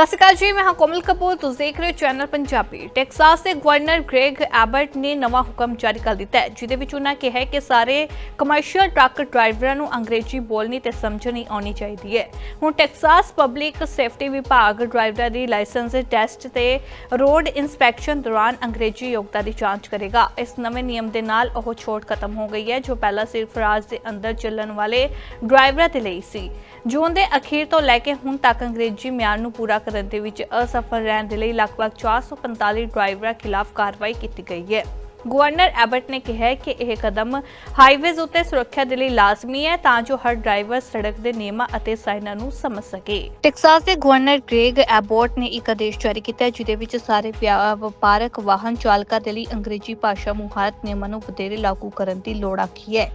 ਸਤਿ ਸ਼੍ਰੀ ਅਕਾਲ ਜੀ, ਮੈਂ ਹਾਂ ਕੋਮਲ ਕਪੂਰ। ਤੁਸੀਂ ਦੇਖ ਰਹੇ ਹੋ ਚੈਨਲ ਪੰਜਾਬੀ। ਟੈਕਸਾਸ ਦੇ ਗਵਰਨਰ ਗ੍ਰੇਗ ਐਬਰਟ ਨੇ ਨਵਾਂ ਹੁਕਮ ਜਾਰੀ ਕਰ ਦਿੱਤਾ ਹੈ, ਜਿਹਦੇ ਵਿੱਚ ਉਹਨਾਂ ਕਿਹਾ ਹੈ ਕਿ ਸਾਰੇ ਕਮਰਸ਼ੀਅਲ ਟਰੱਕ ਡਰਾਈਵਰਾਂ ਨੂੰ ਅੰਗਰੇਜ਼ੀ ਬੋਲਣੀ ਤੇ ਸਮਝਣੀ ਆਉਣੀ ਚਾਹੀਦੀ ਹੈ। ਹੁਣ ਟੈਕਸਾਸ ਪਬਲਿਕ ਸੇਫਟੀ ਵਿਭਾਗ ਡਰਾਈਵਰਾਂ ਦੀ ਲਾਇਸੈਂਸ ਟੈਸਟ ਤੇ ਰੋਡ ਇਨਸਪੈਕਸ਼ਨ ਦੌਰਾਨ ਅੰਗਰੇਜ਼ੀ ਯੋਗਤਾ ਦੀ ਜਾਂਚ ਕਰੇਗਾ। ਇਸ ਨਵੇਂ ਨਿਯਮ ਦੇ ਨਾਲ ਉਹ ਛੋਟ ਖਤਮ ਹੋ ਗਈ ਹੈ, ਜੋ ਪਹਿਲਾਂ ਸਿਰਫ ਰਾਜ ਦੇ ਅੰਦਰ ਚੱਲਣ ਵਾਲੇ ਡਰਾਈਵਰਾਂ ਦੇ ਲਈ ਸੀ। ਜੂਨ ਦੇ ਅਖੀਰ ਤੋਂ ਲੈ ਕੇ ਹੁਣ ਤੱਕ ਅੰਗਰੇਜ਼ੀ ਮਿਆਰ ਨੂੰ ਪੂਰਾ ਕਰਨ ਦੇ ਵਿੱਚ ਅਸਫਲ ਰਹਿਣ ਦੇ ਲਈ ਲਗਭਗ 445 ਡਰਾਈਵਰਾਂ ਖਿਲਾਫ ਕਾਰਵਾਈ ਕੀਤੀ ਗਈ ਹੈ। ਗਵਰਨਰ ਐਬਟ ਨੇ ਕਿਹਾ ਕਿ ਇਹ ਕਦਮ ਹਾਈਵੇਜ਼ ਉੱਤੇ ਸੁਰੱਖਿਆ ਦੇ ਲਈ ਲਾਜ਼ਮੀ ਹੈ ਤਾਂ ਜੋ ਹਰ ਡਰਾਈਵਰ ਸੜਕ ਦੇ ਨਿਯਮਾਂ ਅਤੇ ਸਾਈਨਾਂ ਨੂੰ ਸਮਝ ਸਕੇ। ਟੈਕਸਾਸ ਦੇ ਗਵਰਨਰ ਗ੍ਰੇਗ ਐਬੋਟ ਨੇ ਇੱਕ ਆਦੇਸ਼ ਜਾਰੀ ਕੀਤਾ ਹੈ, ਜਿਹਦੇ ਵਿੱਚ ਸਾਰੇ ਵਪਾਰਕ ਵਾਹਨ ਚਾਲਕਾਂ ਦੇ ਲਈ ਅੰਗਰੇਜ਼ੀ ਭਾਸ਼ਾ ਮੁਹਾਰਤ ਨਿਯਮਾਂ ਨੂੰ ਵਧੇਰੇ ਲਾਗੂ ਕਰਨ ਦੀ ਲੋੜ ਆਖੀ ਹੈ।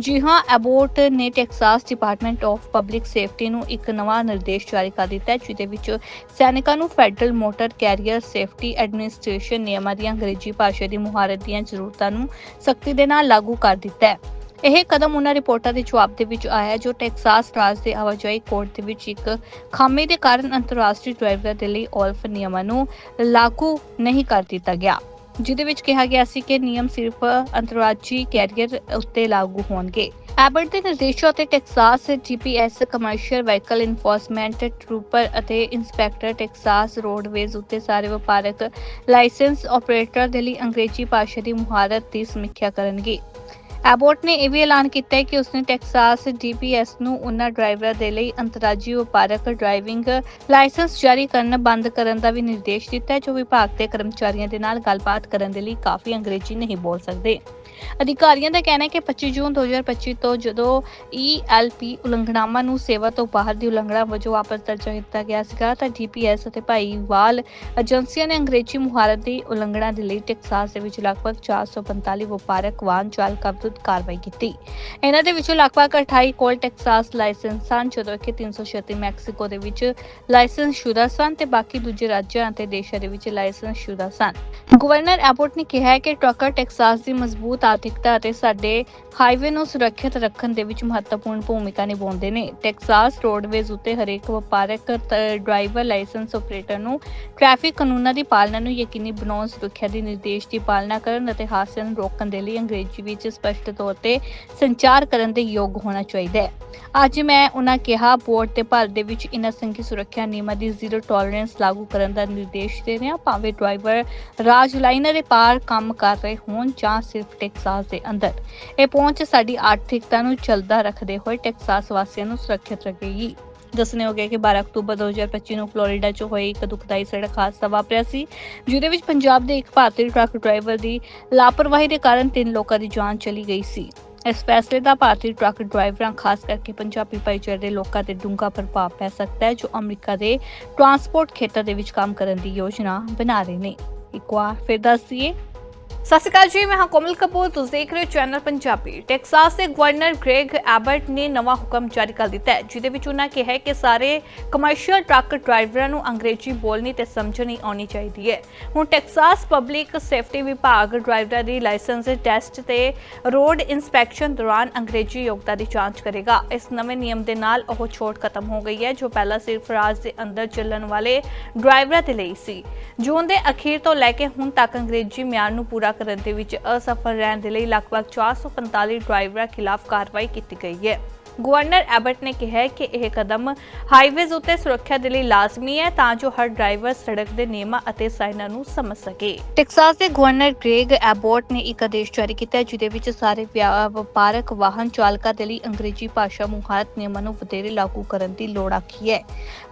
ਜੀ ਹਾਂ, ਐਬੋਟ ਨੇ Texas department of public safety ਨੂੰ ਇੱਕ ਨਵਾਂ ਨਿਰਦੇਸ਼ ਜਾਰੀ ਕਰ ਦਿੱਤਾ ਹੈ, ਜਿਹਦੇ ਵਿੱਚ ਸੈਨਿਕਾਂ ਨੂੰ federal motor carrier safety administration ਨਿਯਮਾਂ ਦੀ ਅੰਗਰੇਜ਼ੀ ਭਾਸ਼ਾ ਦੀ ਮੁਹਾਰਤ ਦੀਆਂ ਜ਼ਰੂਰਤਾਂ ਨੂੰ ਸਖਤੀ ਦੇ ਨਾਲ ਲਾਗੂ ਕਰ ਦਿੱਤਾ ਹੈ। ਇਹ ਕਦਮ ਉਹਨਾਂ ਰਿਪੋਰਟਾਂ ਦੇ ਜਵਾਬ ਦੇ ਵਿੱਚ ਆਇਆ ਹੈ, ਜੋ ਟੈਕਸਾਸ ਰਾਜ ਦੇ ਆਵਾਜਾਈ ਕੋਡ ਦੇ ਵਿੱਚ ਇੱਕ ਖਾਮੀ ਦੇ ਕਾਰਨ ਅੰਤਰਰਾਸ਼ਟਰੀ ਡਰਾਈਵਰਾਂ ਦੇ ਲਈ ਔਲਫ ਨਿਯਮਾਂ ਨੂੰ ਲਾਗੂ ਨਹੀਂ ਕਰ ਦਿੱਤਾ ਗਿਆ, ਜਿਹਦੇ ਵਿੱਚ ਕਿਹਾ ਗਿਆ ਸੀ ਕਿ ਨਿਯਮ ਸਿਰਫ ਅੰਤਰਰਾਜੀ ਕੈਰੀਅਰ ਉੱਤੇ ਲਾਗੂ ਹੋਣਗੇ। ਐਬਟ ਦੇ ਨਿਰਦੇਸ਼ਾਂ ਅਤੇ Texas GPS commercial vehicle enforcement trooper ਅਤੇ ਇੰਸਪੈਕਟਰ ਟੈਕਸਾਸ ਰੋਡਵੇਜ਼ ਉੱਤੇ ਸਾਰੇ ਵਪਾਰਕ ਲਾਇਸੈਂਸ ਆਪਰੇਟਰ ਦੇ ਲਈ ਅੰਗਰੇਜ਼ੀ ਭਾਸ਼ਾ ਦੀ ਮੁਹਾਰਤ ਦੀ ਸਮੀਖਿਆ ਕਰਨਗੇ। ਐਬੋਟ ਨੇ ਇਹ ਵੀ ਐਲਾਨ ਕੀਤਾ ਹੈ ਕਿ ਉਸਨੇ ਟੈਕਸਾਸ ਜੀਪੀਐਸ ਨੂੰ ਉਹਨਾਂ ਡਰਾਈਵਰਾਂ ਦੇ ਲਈ ਅੰਤਰਰਾਜੀ ਵਪਾਰਕ ਡਰਾਈਵਿੰਗ ਲਾਇਸੈਂਸ ਜਾਰੀ ਕਰਨ ਬੰਦ ਕਰਨ ਦਾ ਵੀ ਨਿਰਦੇਸ਼ ਦਿੱਤਾ ਹੈ, ਜੋ ਵਿਭਾਗ ਦੇ ਕਰਮਚਾਰੀਆਂ ਦੇ ਨਾਲ ਗੱਲਬਾਤ ਕਰਨ ਦੇ ਲਈ ਕਾਫੀ ਅੰਗਰੇਜ਼ੀ ਨਹੀਂ ਬੋਲ ਸਕਦੇ। ਅਧਿਕਾਰੀਆਂ ਦਾ ਕਹਿਣਾ ਹੈ ਕਿ 25 ਜੂਨ 2025 ਤੋਂ ਜਦੋਂ ELP ਉਲੰਘਣਾਵਾਂ ਨੂੰ ਸੇਵਾ ਤੋਂ ਬਾਹਰ ਦੀ ਉਲੰਘਣਾ ਵਜੋਂ ਵਾਪਸ ਦਰਜਾ ਕੀਤਾ ਗਿਆ ਸੀਗਾ, ਤਾਂ GPS ਅਤੇ ਭਾਈਵਾਲ ਏਜੰਸੀਆਂ ਨੇ ਅੰਗਰੇਜ਼ੀ ਮੁਹਾਰਤ ਦੀ ਉਲੰਘਣਾ ਦੇ ਲਈ ਟੈਕਸਾਸ ਦੇ ਵਿੱਚ ਲਗਭਗ 445 ਵਪਾਰਕ ਵਾਹਨ ਚਾਲਕਾਂ ਵਿਰੁੱਧ ਕਾਰਵਾਈ ਕੀਤੀ। ਇਹਨਾਂ ਦੇ ਵਿੱਚੋਂ ਲਗਭਗ 28 ਕੋਲ ਟੈਕਸਾਸ ਲਾਇਸੈਂਸ ਸਨ, ਜਦੋਂ ਕਿ 336 ਮੈਕਸੀਕੋ ਦੇ ਵਿੱਚ ਲਾਇਸੈਂਸ ਸ਼ੁਦਾ ਸਨ ਤੇ ਬਾਕੀ ਦੂਜੇ ਰਾਜਾਂ ਅਤੇ ਦੇਸ਼ਾਂ ਦੇ ਵਿੱਚ ਲਾਇਸੈਂਸ ਸ਼ੁਦਾ ਸਨ। ਗਵਰਨਰ ਐਬੋਟ ਨੇ ਕਿਹਾ ਹੈ ਕਿ ਟਰੱਕਰ ਟੈਕਸਾਸ ਦੀ ਮਜ਼ਬੂਤ ਆਰਥਿਕਤਾ ਅਤੇ ਸਾਡੇ ਹਾਈਵੇ ਨੂੰ ਸੁਰੱਖਿਅਤ ਰੱਖਣ ਦੇ ਵਿੱਚ ਮਹੱਤਵਪੂਰਨ ਭੂਮਿਕਾ ਨਿਭਾਉਂਦੇ ਨੇ। ਟੈਕਸਾਸ ਰੋਡਵੇਜ਼ ਉੱਤੇ ਹਰੇਕ ਵਪਾਰਕ ਡਰਾਈਵਰ ਲਾਇਸੈਂਸ ਆਪਰੇਟਰ ਨੂੰ ਟ੍ਰੈਫਿਕ ਕਾਨੂੰਨਾਂ ਦੀ ਪਾਲਣਾ ਨੂੰ ਯਕੀਨੀ ਬਣਾਉਣ, ਸੁਰੱਖਿਆ ਦੇ ਨਿਰਦੇਸ਼ ਦੀ ਪਾਲਣਾ ਕਰਨ ਅਤੇ ਹਾਦਸਿਆਂ ਨੂੰ ਰੋਕਣ ਦੇ ਲਈ ਅੰਗਰੇਜ਼ੀ ਵਿੱਚ ਸਪਸ਼ਟ ਤੌਰ ਤੇ ਸੰਚਾਰ ਕਰਨ ਦੇ ਯੋਗ ਹੋਣਾ ਚਾਹੀਦਾ ਹੈ। ਅੱਜ ਮੈਂ ਉਹਨਾਂ ਕਿਹਾ, ਬੋਰਡ ਤੇ ਭਾਰਤ ਦੇ ਵਿੱਚ ਇਹਨਾਂ ਸੰਘੀ ਸੁਰੱਖਿਆ ਨਿਯਮਾਂ ਦੀ ਜ਼ੀਰੋ ਟੋਲਰੈਂਸ ਲਾਗੂ ਕਰਨ ਦਾ ਨਿਰਦੇਸ਼ ਦੇ ਰਿਹਾ। ਭਾਵੇਂ ਡਰਾਈਵਰ ਰਾਜ ਲਾਈਨਾਂ ਦੇ ਪਾਰ ਕੰਮ ਕਰ ਰਹੇ ਹੋਣ ਜਾਂ ਸਿਰਫ ਟੈਕਸਾਸ ਦੇ ਅੰਦਰ। ਇਹ ਪਹੁੰਚ ਸਾਡੀ ਆਰਥਿਕਤਾ ਨੂੰ ਚੱਲਦਾ ਰੱਖਦੇ ਹੋਏ ਟੈਕਸਾਸ ਵਾਸੀਆਂ ਨੂੰ ਸੁਰੱਖਿਅਤ ਰੱਖੇਗੀ। ਦੱਸਣੇ ਹੋ ਕਿ 12 ਅਕਤੂਬਰ 2025 ਨੂੰ ਫਲੋਰੀਡਾ 'ਚ ਹੋਏ ਇੱਕ ਦੁਖਦਾਈ ਸੜਕ ਹਾਦਸਾ ਵਾਪਰਿਆ ਸੀ, ਜਿਹਦੇ ਵਿੱਚ ਪੰਜਾਬ ਦੇ ਇੱਕ ਭਾਰਤੀ ਟਰੱਕ ਡਰਾਈਵਰ ਦੀ ਲਾਪਰਵਾਹੀ ਦੇ ਕਾਰਨ ਤਿੰਨ ਲੋਕਾਂ ਦੀ ਜਾਨ ਚਲੀ ਗਈ ਸੀ। ਇਸ ਫੈਸਲੇ ਦਾ ਭਾਰਤੀ ਟਰੱਕ ਡਰਾਈਵਰਾਂ, ਖਾਸ ਕਰਕੇ ਪੰਜਾਬੀ ਭਾਈਚਾਰੇ ਦੇ ਲੋਕਾਂ ਤੇ ਡੂੰਘਾ ਪ੍ਰਭਾਵ ਪੈ ਸਕਦਾ ਹੈ, ਜੋ ਅਮਰੀਕਾ ਦੇ ਟਰਾਂਸਪੋਰਟ ਖੇਤਰ ਦੇ ਵਿੱਚ ਕੰਮ ਕਰਨ ਦੀ ਯੋਜਨਾ ਬਣਾ ਰਹੇ ਨੇ। ਇੱਕ ਵਾਰ ਫਿਰ ਦੱਸ ਦਈਏ ਸਤਿ ਸ਼੍ਰੀ ਅਕਾਲ ਜੀ, ਮੈਂ ਹਾਂ ਕੋਮਲ ਕਪੂਰ। ਤੁਸੀਂ ਦੇਖ ਰਹੇ ਹੋ ਚੈਨਲ ਪੰਜਾਬੀ। ਟੈਕਸਾਸ ਦੇ ਗਵਰਨਰ ਗ੍ਰੈਗ ਐਬਰਟ ਨੇ ਨਵਾਂ ਹੁਕਮ ਜਾਰੀ ਕਰ ਦਿੱਤਾ ਹੈ, ਜਿਹਦੇ ਵਿੱਚ ਉਹਨਾਂ ਕਿਹਾ ਹੈ ਕਿ ਸਾਰੇ ਕਮਰਸ਼ੀਅਲ ਟਰੱਕ ਡਰਾਈਵਰਾਂ ਨੂੰ ਅੰਗਰੇਜ਼ੀ ਬੋਲਣੀ ਤੇ ਸਮਝਣੀ ਆਉਣੀ ਚਾਹੀਦੀ ਹੈ। ਹੁਣ ਟੈਕਸਾਸ ਪਬਲਿਕ ਸੇਫਟੀ ਵਿਭਾਗ ਡਰਾਈਵਰਾਂ ਦੀ ਲਾਇਸੈਂਸ ਟੈਸਟ ਤੇ ਰੋਡ ਇਨਸਪੈਕਸ਼ਨ ਦੌਰਾਨ ਅੰਗਰੇਜ਼ੀ ਯੋਗਤਾ ਦੀ ਜਾਂਚ ਕਰੇਗਾ। ਇਸ ਨਵੇਂ ਨਿਯਮ ਦੇ ਨਾਲ ਉਹ ਛੋਟ ਖਤਮ ਹੋ ਗਈ ਹੈ, ਜੋ ਪਹਿਲਾਂ ਸਿਰਫ ਰਾਜ ਦੇ ਅੰਦਰ ਚੱਲਣ ਵਾਲੇ ਡਰਾਈਵਰਾਂ ਦੇ ਲਈ ਸੀ। ਜੂਨ ਦੇ ਅਖੀਰ ਤੋਂ ਲੈ ਕੇ ਹੁਣ ਤੱਕ ਅੰਗਰੇਜ਼ੀ ਮਿਆਰ ਨੂੰ ਪੂਰਾ ਕਰਨ ਦੇ ਵਿੱਚ ਅਸਫਲ ਰਹਿਣ ਦੇ ਲਈ ਲਗਭਗ 445 ਡਰਾਈਵਰਾਂ ਖਿਲਾਫ ਕਾਰਵਾਈ ਕੀਤੀ ਗਈ ਹੈ। ਗਵਰਨਰ ਐਬਟ ਨੇ ਕਿਹਾ ਕਿ ਇਹ ਕਦਮ ਹਾਈਵੇਜ਼ ਉੱਤੇ ਸੁਰੱਖਿਆ ਦੇ ਲਈ ਲਾਜ਼ਮੀ ਹੈ ਤਾਂ ਜੋ ਹਰ ਡਰਾਈਵਰ ਸੜਕ ਦੇ ਨਿਯਮਾਂ ਅਤੇ ਸਾਈਨਾਂ ਨੂੰ ਸਮਝ ਸਕੇ। ਟੈਕਸਾਸ ਦੇ ਗਵਰਨਰ ਗ੍ਰੇਗ ਐਬੋਟ ਨੇ ਇੱਕ ਆਦੇਸ਼ ਜਾਰੀ ਕੀਤਾ ਜਿਹਦੇ ਵਿੱਚ ਸਾਰੇ ਵਪਾਰਕ ਵਾਹਨ ਚਾਲਕਾਂ ਦੇ ਲਈ ਅੰਗਰੇਜ਼ੀ ਭਾਸ਼ਾ ਮੁਹਾਰਤ ਨਿਯਮਾਂ ਨੂੰ ਵਧੇਰੇ ਲਾਗੂ ਕਰਨ ਦੀ ਲੋੜ ਆਖੀ ਹੈ।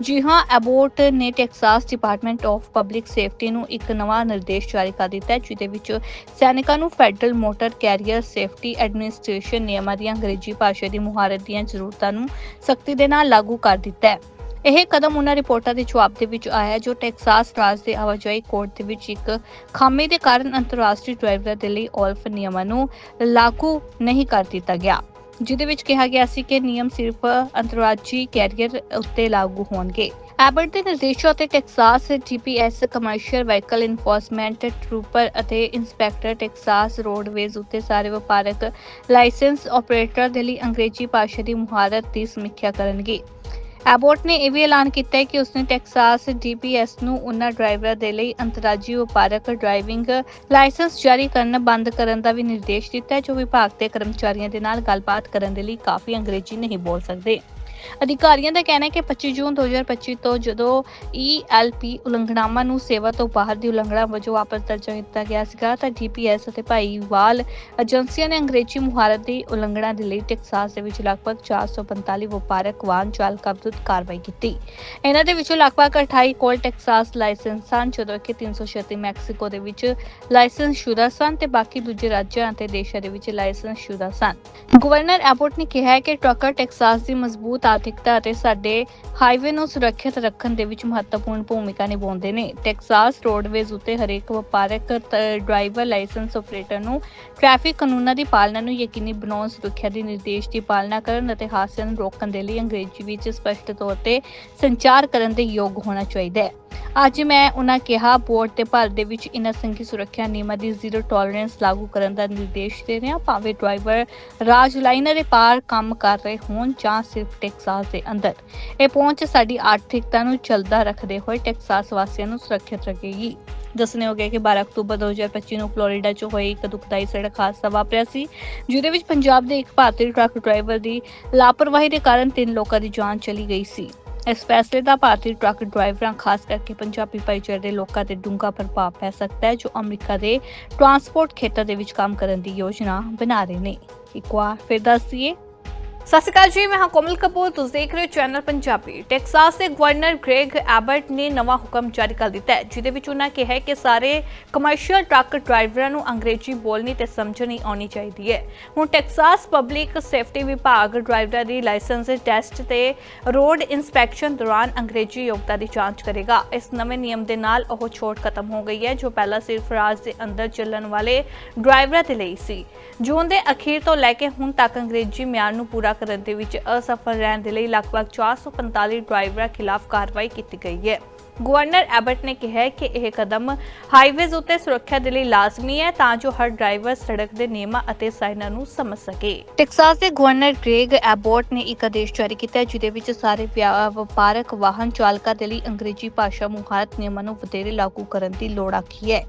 ਜੀ ਹਾਂ, ਐਬੋਟ ਨੇ Texas department of public safety ਨੂੰ ਇੱਕ ਨਵਾਂ ਨਿਰਦੇਸ਼ ਜਾਰੀ ਕਰ ਦਿੱਤਾ ਹੈ, ਜਿਹਦੇ ਵਿੱਚ ਸੈਨਿਕਾਂ ਨੂੰ federal motor carrier safety administration ਨਿਯਮਾਂ ਦੀ ਅੰਗਰੇਜ਼ੀ ਭਾਸ਼ਾ ਦੀ ਮੁਹਾਰਤ ਦੀਆਂ ਜ਼ਰੂਰਤਾਂ ਨੂੰ ਸਖਤੀ ਦੇ ਨਾਲ ਲਾਗੂ ਕਰ ਦਿੱਤਾ ਹੈ। ਇਹ ਕਦਮ ਉਹਨਾਂ ਰਿਪੋਰਟਾਂ ਦੇ ਜਵਾਬ ਦੇ ਵਿੱਚ ਆਇਆ ਹੈ, ਜੋ ਟੈਕਸਾਸ ਰਾਜ ਦੇ ਆਵਾਜਾਈ ਕੋਡ ਦੇ ਵਿੱਚ ਇੱਕ ਖਾਮੀ ਦੇ ਕਾਰਨ ਅੰਤਰਰਾਸ਼ਟਰੀ ਡਰਾਈਵਰਾਂ ਦੇ ਲਈ ਔਲਫ ਨਿਯਮਾਂ ਨੂੰ ਲਾਗੂ ਨਹੀਂ ਕਰ ਦਿੱਤਾ ਗਿਆ। ਜਿਹਦੇ ਵਿੱਚ ਕਿਹਾ ਗਿਆ ਸੀ ਕਿ ਨਿਯਮ ਸਿਰਫ ਅੰਤਰਰਾਜੀ ਕੈਰੀਅਰ ਉੱਤੇ ਲਾਗੂ ਹੋਣਗੇ। ਐਬਟ ਦੇ ਨਿਰਦੇਸ਼ਾਂ ਅਤੇ Texas GPS commercial vehicle enforcement trooper ਅਤੇ ਇੰਸਪੈਕਟਰ ਟੈਕਸਾਸ ਰੋਡਵੇਜ਼ ਉੱਤੇ ਸਾਰੇ ਵਪਾਰਕ ਲਾਇਸੈਂਸ ਆਪਰੇਟਰ ਦੇ ਲਈ ਅੰਗਰੇਜ਼ੀ ਭਾਸ਼ਾ ਦੀ ਮੁਹਾਰਤ ਦੀ ਸਮੀਖਿਆ ਕਰਨਗੇ। ਐਬੋਟ ਨੇ ਇਹ ਵੀ ਐਲਾਨ ਕੀਤਾ ਹੈ ਕਿ ਉਸਨੇ ਟੈਕਸਾਸ ਡੀਪੀਐਸ ਨੂੰ ਉਹਨਾਂ ਡਰਾਈਵਰਾਂ ਦੇ ਲਈ ਅੰਤਰਰਾਜੀ ਵਪਾਰਕ ਡਰਾਈਵਿੰਗ ਲਾਇਸੈਂਸ ਜਾਰੀ ਕਰਨ ਬੰਦ ਕਰਨ ਦਾ ਵੀ ਨਿਰਦੇਸ਼ ਦਿੱਤਾ ਹੈ, ਜੋ ਵਿਭਾਗ ਦੇ ਕਰਮਚਾਰੀਆਂ ਦੇ ਨਾਲ ਗੱਲਬਾਤ ਕਰਨ ਦੇ ਲਈ ਕਾਫੀ ਅੰਗਰੇਜ਼ੀ ਨਹੀਂ ਬੋਲ ਸਕਦੇ। ਅਧਿਕਾਰੀਆਂ ਦਾ ਕਹਿਣਾ ਹੈ ਕਿ 25 ਜੂਨ 2025 ਤੋਂ ਜਦੋਂ ELP ਉਲੰਘਣਾਵਾਂ ਨੂੰ ਸੇਵਾ ਤੋਂ ਬਾਹਰ ਦੀ ਉਲੰਘਣਾ ਵਜੋਂ ਵਾਪਸ ਦਰਜਾ ਕੀਤਾ ਗਿਆ ਸੀਗਾ, ਤਾਂ DPS ਅਤੇ ਭਾਈਵਾਲ ਏਜੰਸੀਆਂ ਨੇ ਅੰਗਰੇਜ਼ੀ ਮੁਹਾਰਤ ਦੀ ਉਲੰਘਣਾ ਦੇ ਲਈ ਟੈਕਸਾਸ ਦੇ ਵਿੱਚ ਲਗਭਗ 445 ਵਪਾਰਕ ਵਾਹਨ ਚਾਲਕਾਂ ਵਿਰੁੱਧ ਕਾਰਵਾਈ ਕੀਤੀ। ਇਹਨਾਂ ਦੇ ਵਿੱਚੋਂ ਲਗਭਗ 28 ਕੋਲ ਟੈਕਸਾਸ ਲਾਇਸੈਂਸ ਸਨ, ਜਦੋਂ ਕਿ 336 ਮੈਕਸੀਕੋ ਦੇ ਵਿੱਚ ਲਾਇਸੈਂਸ ਸ਼ੁਦਾ ਸਨ ਤੇ ਬਾਕੀ ਦੂਜੇ ਰਾਜਾਂ ਅਤੇ ਦੇਸ਼ਾਂ ਦੇ ਵਿੱਚ ਲਾਇਸੈਂਸ ਸ਼ੁਦਾ ਸਨ। ਗਵਰਨਰ ਐਬੋਟ ਨੇ ਕਿਹਾ ਕਿ ਟਰੱਕਰ ਟੈਕਸਾਸ ਦੀ ਮਜ਼ਬੂਤ ਆਰਥਿਕਤਾ ਅਤੇ ਸਾਡੇ ਹਾਈਵੇ ਨੂੰ ਸੁਰੱਖਿਅਤ ਰੱਖਣ ਦੇ ਵਿੱਚ ਮਹੱਤਵਪੂਰਨ ਭੂਮਿਕਾ ਨਿਭਾਉਂਦੇ ਨੇ। ਟੈਕਸਾਸ ਰੋਡਵੇਜ਼ ਉੱਤੇ ਹਰੇਕ ਵਪਾਰਕ ਡਰਾਈਵਰ ਲਾਇਸੈਂਸ ਆਪਰੇਟਰ ਨੂੰ ਟ੍ਰੈਫਿਕ ਕਾਨੂੰਨਾਂ ਦੀ ਪਾਲਣਾ ਨੂੰ ਯਕੀਨੀ ਬਣਾਉਣ, ਸੁਰੱਖਿਆ ਦੇ ਨਿਰਦੇਸ਼ ਦੀ ਪਾਲਣਾ ਕਰਨ ਅਤੇ ਹਾਦਸਿਆਂ ਨੂੰ ਰੋਕਣ ਦੇ ਲਈ ਅੰਗਰੇਜ਼ੀ ਵਿੱਚ ਸਪਸ਼ਟ ਤੌਰ ਤੇ ਸੰਚਾਰ ਕਰਨ ਦੇ ਯੋਗ ਹੋਣਾ ਚਾਹੀਦਾ ਹੈ। ਅੱਜ ਮੈਂ ਉਹਨਾਂ ਕਿਹਾ, ਬੋਰਡ ਤੇ ਭਾਰਤ ਦੇ ਵਿੱਚ ਇਹਨਾਂ ਸੰਘੀ ਸੁਰੱਖਿਆ ਨਿਯਮਾਂ ਦੀ ਜ਼ੀਰੋ ਟੋਲਰੈਂਸ ਲਾਗੂ ਕਰਨ ਦਾ ਨਿਰਦੇਸ਼ ਦੇ ਰਿਹਾ। ਭਾਵੇਂ ਡਰਾਈਵਰ ਰਾਜ ਲਾਈਨਾਂ ਦੇ ਪਾਰ ਕੰਮ ਕਰ ਰਹੇ ਹੋਣ ਜਾਂ ਸਿਰਫ ਟੈਕਸਾਸ ਦੇ ਅੰਦਰ। ਇਹ ਪਹੁੰਚ ਸਾਡੀ ਆਰਥਿਕਤਾ ਨੂੰ ਚਲਦਾ ਰੱਖਦੇ ਹੋਏ ਟੈਕਸਾਸ ਵਾਸੀਆਂ ਨੂੰ ਸੁਰੱਖਿਅਤ ਰੱਖੇਗੀ। ਦੱਸਣੇ ਹੋ ਗਿਆ ਕਿ 12 ਅਕਤੂਬਰ 2025 ਨੂੰ ਫਲੋਰੀਡਾ 'ਚ ਹੋਈ ਇੱਕ ਦੁਖਦਾਈ ਸੜਕ ਹਾਦਸਾ ਵਾਪਰਿਆ ਸੀ, ਜਿਹਦੇ ਵਿੱਚ ਪੰਜਾਬ ਦੇ ਇੱਕ ਭਾਰਤੀ ਟਰੱਕ ਡਰਾਈਵਰ ਦੀ ਲਾਪਰਵਾਹੀ ਦੇ ਕਾਰਨ ਤਿੰਨ ਲੋਕਾਂ ਦੀ ਜਾਨ ਚਲੀ ਗਈ ਸੀ। ਇਸ ਫੈਸਲੇ ਦਾ ਭਾਰਤੀ ਟਰੱਕ ਡਰਾਈਵਰਾਂ, ਖਾਸ ਕਰਕੇ ਪੰਜਾਬੀ ਭਾਈਚਾਰੇ ਦੇ ਲੋਕਾਂ ਤੇ ਡੂੰਘਾ ਪ੍ਰਭਾਵ ਪੈ ਸਕਦਾ ਹੈ, ਜੋ ਅਮਰੀਕਾ ਦੇ ਟਰਾਂਸਪੋਰਟ ਖੇਤਰ ਦੇ ਵਿੱਚ ਕੰਮ ਕਰਨ ਦੀ ਯੋਜਨਾ ਬਣਾ ਰਹੇ ਨੇ। ਇੱਕ ਵਾਰ ਫਿਰ ਦੱਸ ਸਤਿ ਸ਼੍ਰੀ ਅਕਾਲ ਜੀ, ਮੈਂ ਹਾਂ ਕੋਮਲ ਕਪੂਰ, ਤੁਸੀਂ ਦੇਖ ਰਹੇ ਹੋ ਚੈਨਲ ਪੰਜਾਬੀ। ਟੈਕਸਾਸ ਦੇ ਗਵਰਨਰ ਗ੍ਰੇਗ ਐਬਰਟ ਨੇ ਨਵਾਂ ਹੁਕਮ ਜਾਰੀ ਕਰ ਦਿੱਤਾ ਹੈ, ਜਿਹਦੇ ਵਿੱਚ ਉਹਨਾਂ ਕਿਹਾ ਹੈ ਕਿ ਸਾਰੇ ਕਮਰਸ਼ੀਅਲ ਟਰੱਕ ਡਰਾਈਵਰਾਂ ਨੂੰ ਅੰਗਰੇਜ਼ੀ ਬੋਲਣੀ ਤੇ ਸਮਝਣੀ ਆਉਣੀ ਚਾਹੀਦੀ ਹੈ। ਹੁਣ ਟੈਕਸਾਸ ਪਬਲਿਕ ਸੇਫਟੀ ਵਿਭਾਗ ਡਰਾਈਵਰਾਂ ਦੀ ਲਾਇਸੈਂਸ ਟੈਸਟ ਤੇ ਰੋਡ ਇਨਸਪੈਕਸ਼ਨ ਦੌਰਾਨ ਅੰਗਰੇਜ਼ੀ ਯੋਗਤਾ ਦੀ ਜਾਂਚ ਕਰੇਗਾ। ਇਸ ਨਵੇਂ ਨਿਯਮ ਦੇ ਨਾਲ ਉਹ ਛੋਟ ਖਤਮ ਹੋ ਗਈ ਹੈ, ਜੋ ਪਹਿਲਾਂ ਸਿਰਫ ਰਾਜ ਦੇ ਅੰਦਰ ਚੱਲਣ ਵਾਲੇ ਡਰਾਈਵਰਾਂ ਦੇ ਲਈ ਸੀ। ਜੂਨ ਦੇ ਅਖੀਰ ਤੋਂ ਲੈ ਕੇ ਹੁਣ ਤੱਕ ਅੰਗਰੇਜ਼ੀ ਮਿਆਰ ਨੂੰ ਪੂਰਾ ਕਰਨ ਦੇ ਵਿੱਚ ਅਸਫਲ ਰਹਿਣ ਦੇ ਲਈ ਲਗਭਗ 445 ਡਰਾਈਵਰਾਂ ਖਿਲਾਫ ਕਾਰਵਾਈ ਕੀਤੀ ਗਈ ਹੈ। ਗਵਰਨਰ ਐਬਟ ਨੇ ਕਿਹਾ ਕਿ ਇਹ ਕਦਮ ਹਾਈਵੇਜ਼ ਉੱਤੇ ਸੁਰੱਖਿਆ ਦੇ ਲਈ ਲਾਜ਼ਮੀ ਹੈ ਤਾਂ ਜੋ ਹਰ ਡਰਾਈਵਰ ਸੜਕ ਦੇ ਨਿਯਮਾਂ ਅਤੇ ਸਾਈਨਾਂ ਨੂੰ ਸਮਝ ਸਕੇ। ਟੈਕਸਾਸ ਦੇ ਗਵਰਨਰ ਗ੍ਰੇਗ ਐਬੋਟ ਨੇ ਇੱਕ ਆਦੇਸ਼ ਜਾਰੀ ਕੀਤਾ ਜਿਹਦੇ ਵਿੱਚ ਸਾਰੇ ਵਪਾਰਕ ਵਾਹਨ ਚਾਲਕਾਂ ਦੇ ਲਈ ਅੰਗਰੇਜ਼ੀ ਭਾਸ਼ਾ ਮੁਹਾਰਤ ਨਿਯਮਾਂ ਨੂੰ ਵਧੇਰੇ ਲਾਗੂ ਕਰਨ ਦੀ ਲੋੜ ਆਖੀ ਹੈ।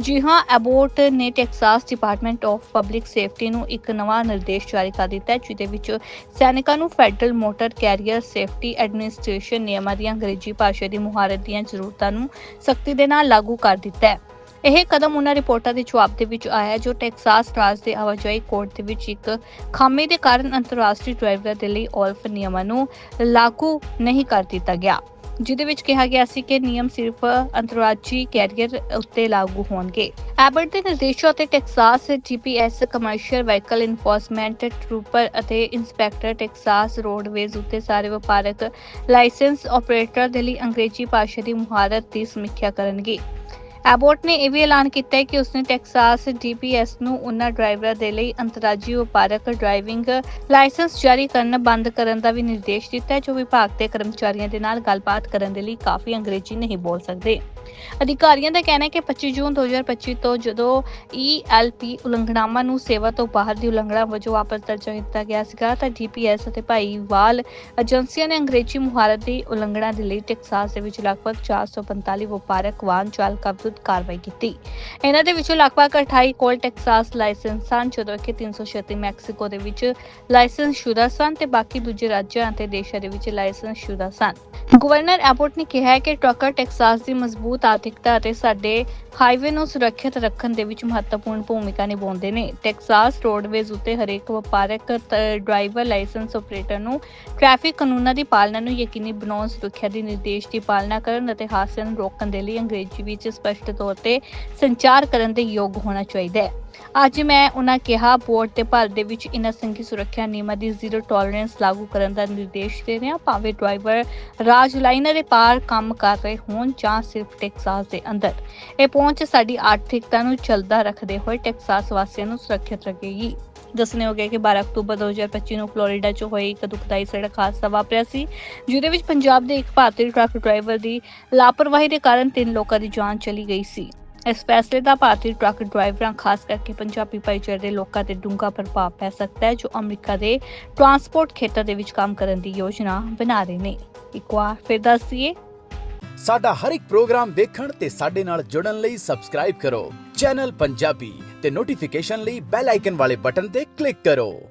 ਜੀ ਹਾਂ, ਐਬੋਟ ਨੇ Texas department of public safety ਨੂੰ ਇੱਕ ਨਵਾਂ ਨਿਰਦੇਸ਼ ਜਾਰੀ ਕਰ ਦਿੱਤਾ ਹੈ, ਜਿਹਦੇ ਵਿੱਚ ਸੈਨਿਕਾਂ ਨੂੰ federal motor carrier safety administration ਨਿਯਮਾਂ ਦੀ ਅੰਗਰੇਜ਼ੀ ਭਾਸ਼ਾ ਦੀ ਮੁਹਾਰਤ ਦੀਆਂ ਜ਼ਰੂਰਤਾਂ ਨੂੰ ਸਖਤੀ ਦੇ ਨਾਲ ਲਾਗੂ ਕਰ ਦਿੱਤਾ ਹੈ। ਇਹ ਕਦਮ ਉਹਨਾਂ ਰਿਪੋਰਟਾਂ ਦੇ ਜਵਾਬ ਦੇ ਵਿੱਚ ਆਇਆ, ਜੋ ਟੈਕਸਾਸ ਰਾਜ ਦੇ ਆਵਾਜਾਈ ਕੋਰਟ ਦੇ ਵਿੱਚ ਇੱਕ ਖਾਮੀ ਦੇ ਕਾਰਨ ਅੰਤਰਰਾਸ਼ਟਰੀ ਡਰਾਈਵਰਾਂ ਦੇ ਲਈ ਔਲਫ ਨਿਯਮਾਂ ਨੂੰ ਲਾਗੂ ਨਹੀਂ ਕਰ ਦਿੱਤਾ ਗਿਆ, ਜਿਹਦੇ ਵਿੱਚ ਕਿਹਾ ਗਿਆ ਸੀ ਕਿ ਨਿਯਮ ਸਿਰਫ ਅੰਤਰਰਾਜੀ ਕੈਰੀਅਰ ਉੱਤੇ ਲਾਗੂ ਹੋਣਗੇ। ਐਬਟ ਦੇ ਨਿਰਦੇਸ਼ਾਂ ਅਤੇ Texas GPS commercial vehicle enforcement trooper ਅਤੇ ਇੰਸਪੈਕਟਰ ਟੈਕਸਾਸ ਰੋਡਵੇਜ਼ ਉੱਤੇ ਸਾਰੇ ਵਪਾਰਕ ਲਾਇਸੈਂਸ ਆਪਰੇਟਰ ਦੇ ਲਈ ਅੰਗਰੇਜ਼ੀ ਭਾਸ਼ਾ ਦੀ ਮੁਹਾਰਤ ਦੀ ਸਮੀਖਿਆ ਕਰਨਗੇ। ਐਬੋਟ ਨੇ ਇਹ ਵੀ ਐਲਾਨ ਕੀਤਾ ਹੈ ਕਿ ਉਸਨੇ ਟੈਕਸਾਸ ਡੀਪੀਐਸ ਨੂੰ ਉਹਨਾਂ ਡਰਾਈਵਰਾਂ ਦੇ ਲਈ ਅੰਤਰਰਾਜੀ ਵਪਾਰਕ ਡਰਾਈਵਿੰਗ ਲਾਇਸੈਂਸ ਜਾਰੀ ਕਰਨ ਬੰਦ ਕਰਨ ਦਾ ਵੀ ਨਿਰਦੇਸ਼ ਦਿੱਤਾ ਹੈ, ਜੋ ਵਿਭਾਗ ਦੇ ਕਰਮਚਾਰੀਆਂ ਦੇ ਨਾਲ ਗੱਲਬਾਤ ਕਰਨ ਦੇ ਲਈ ਕਾਫੀ ਅੰਗਰੇਜ਼ੀ ਨਹੀਂ ਬੋਲ ਸਕਦੇ। ਅਧਿਕਾਰੀਆਂ ਦਾ ਕਹਿਣਾ ਹੈ ਕਿ 25 ਜੂਨ 2025 ਤੋਂ ਜਦੋਂ ELP ਉਲੰਘਣਾਵਾਂ ਨੂੰ ਸੇਵਾ ਤੋਂ ਬਾਹਰ ਦੀ ਉਲੰਘਣਾ ਵਜੋਂ ਵਾਪਸ ਦਰਜਾ ਕੀਤਾ ਗਿਆ ਸੀਗਾ, ਤਾਂ DPS ਅਤੇ ਭਾਈਵਾਲ ਏਜੰਸੀਆਂ ਨੇ ਅੰਗਰੇਜ਼ੀ ਮੁਹਾਰਤ ਦੀ ਉਲੰਘਣਾ ਦੇ ਲਈ ਟੈਕਸਾਸ ਦੇ ਵਿੱਚ ਲਗਭਗ 445 ਵਪਾਰਕ ਵਾਹਨ ਚਾਲਕਾਂ ਵਿਰੁੱਧ ਕਾਰਵਾਈ ਕੀਤੀ। ਇਹਨਾਂ ਦੇ ਵਿੱਚੋਂ ਲਗਭਗ 28 ਕੋਲ ਟੈਕਸਾਸ ਲਾਇਸੈਂਸ ਸਨ, ਜਦੋਂ ਕਿ 336 ਮੈਕਸੀਕੋ ਦੇ ਵਿੱਚ ਲਾਇਸੈਂਸ ਸ਼ੁਦਾ ਸਨ ਤੇ ਬਾਕੀ ਦੂਜੇ ਰਾਜਾਂ ਅਤੇ ਦੇਸ਼ਾਂ ਦੇ ਵਿੱਚ ਲਾਇਸੈਂਸ ਸ਼ੁਦਾ ਸਨ। ਗਵਰਨਰ ਐਬੋਟ ਨੇ ਕਿਹਾ ਕਿ ਟਰੱਕਰ ਟੈਕਸਾਸ ਦੀ ਮਜ਼ਬੂਤ ਆਰਥਿਕਤਾ ਅਤੇ ਸਾਡੇ ਹਾਈਵੇ ਨੂੰ ਸੁਰੱਖਿਅਤ ਰੱਖਣ ਦੇ ਵਿੱਚ ਮਹੱਤਵਪੂਰਨ ਭੂਮਿਕਾ ਨਿਭਾਉਂਦੇ ਨੇ। ਟੈਕਸਾਸ ਰੋਡਵੇਜ਼ ਉੱਤੇ ਹਰੇਕ ਵਪਾਰਕ ਡਰਾਈਵਰ ਲਾਇਸੈਂਸ ਆਪਰੇਟਰ ਨੂੰ ਟ੍ਰੈਫਿਕ ਕਾਨੂੰਨਾਂ ਦੀ ਪਾਲਣਾ ਨੂੰ ਯਕੀਨੀ ਬਣਾਉਣ, ਸੁਰੱਖਿਆ ਦੇ ਨਿਰਦੇਸ਼ ਦੀ ਪਾਲਣਾ ਕਰਨ ਅਤੇ ਹਾਦਸਿਆਂ ਨੂੰ ਰੋਕਣ ਦੇ ਲਈ ਅੰਗਰੇਜ਼ੀ ਵਿੱਚ ਸਪਸ਼ਟ ਤੌਰ ਤੇ ਸੰਚਾਰ ਕਰਨ ਦੇ ਯੋਗ ਹੋਣਾ ਚਾਹੀਦਾ ਹੈ। ਅੱਜ ਮੈਂ ਉਹਨਾਂ ਕਿਹਾ, ਬੋਰਡ ਤੇ ਭਾਰਤ ਦੇ ਵਿੱਚ ਇਨ੍ਹਾਂ ਸੰਘੀ ਸੁਰੱਖਿਆ ਨਿਯਮਾਂ ਦੀ ਜ਼ੀਰੋ ਟੋਲਰੈਂਸ ਲਾਗੂ ਕਰਨ ਦਾ ਨਿਰਦੇਸ਼ ਦੇ ਰਿਹਾ। ਭਾਵੇਂ ਡਰਾਈਵਰ ਰਾਜ ਲਾਈਨਾਂ ਦੇ ਪਾਰ ਕੰਮ ਕਰ ਰਹੇ ਹੋਣ ਜਾਂ ਸਿਰਫ ਟੈਕਸਾਸ ਦੇ ਅੰਦਰ। ਇਹ ਪਹੁੰਚ ਸਾਡੀ ਆਰਥਿਕਤਾ ਨੂੰ ਚੱਲਦਾ ਰੱਖਦੇ ਹੋਏ ਟੈਕਸਾਸ ਵਾਸੀਆਂ ਨੂੰ ਸੁਰੱਖਿਅਤ ਰੱਖੇਗੀ। ਦੱਸਣੇ ਹੋ ਗਿਆ ਕਿ 12 ਅਕਤੂਬਰ 2025 ਨੂੰ ਫਲੋਰੀਡਾ 'ਚ ਹੋਈ ਇੱਕ ਦੁਖਦਾਈ ਸੜਕ ਹਾਦਸਾ ਵਾਪਰਿਆ ਸੀ, ਜਿਹਦੇ ਵਿੱਚ ਪੰਜਾਬ ਦੇ ਇੱਕ ਭਾਰਤੀ ਟਰੱਕ ਡਰਾਈਵਰ ਦੀ ਲਾਪਰਵਾਹੀ ਦੇ ਕਾਰਨ ਤਿੰਨ ਲੋਕਾਂ ਦੀ ਜਾਨ ਚਲੀ ਗਈ ਸੀ। ਇਸ ਫੈਸਲੇ ਦਾ ਭਾਰਤੀ ਟਰੱਕ ਡਰਾਈਵਰਾਂ, ਖਾਸ ਕਰਕੇ ਪੰਜਾਬੀ ਭਾਈਚਾਰੇ ਦੇ ਲੋਕਾਂ ਤੇ ਡੂੰਘਾ ਪ੍ਰਭਾਵ ਪੈ ਸਕਦਾ ਹੈ, ਜੋ ਅਮਰੀਕਾ ਦੇ ਟਰਾਂਸਪੋਰਟ ਖੇਤਰ ਦੇ ਵਿੱਚ ਕੰਮ ਕਰਨ ਦੀ ਯੋਜਨਾ ਬਣਾ ਰਹੇ ਨੇ। ਇੱਕ ਵਾਰ ਫਿਰ ਦੱਸ ਦਈਏ। ਸਾਡਾ ਹਰ ਇੱਕ ਪ੍ਰੋਗਰਾਮ ਦੇਖਣ ਤੇ ਸਾਡੇ ਨਾਲ ਜੁੜਨ ਲਈ ਸਬਸਕ੍ਰਾਈਬ ਕਰੋ। ਚੈਨਲ ਪੰਜਾਬੀ ਤੇ ਨੋਟੀਫਿਕੇਸ਼ਨ ਲਈ ਬੈਲ ਆਈਕਨ ਵਾਲੇ ਬਟਨ ਤੇ ਕਲਿੱਕ ਕਰੋ।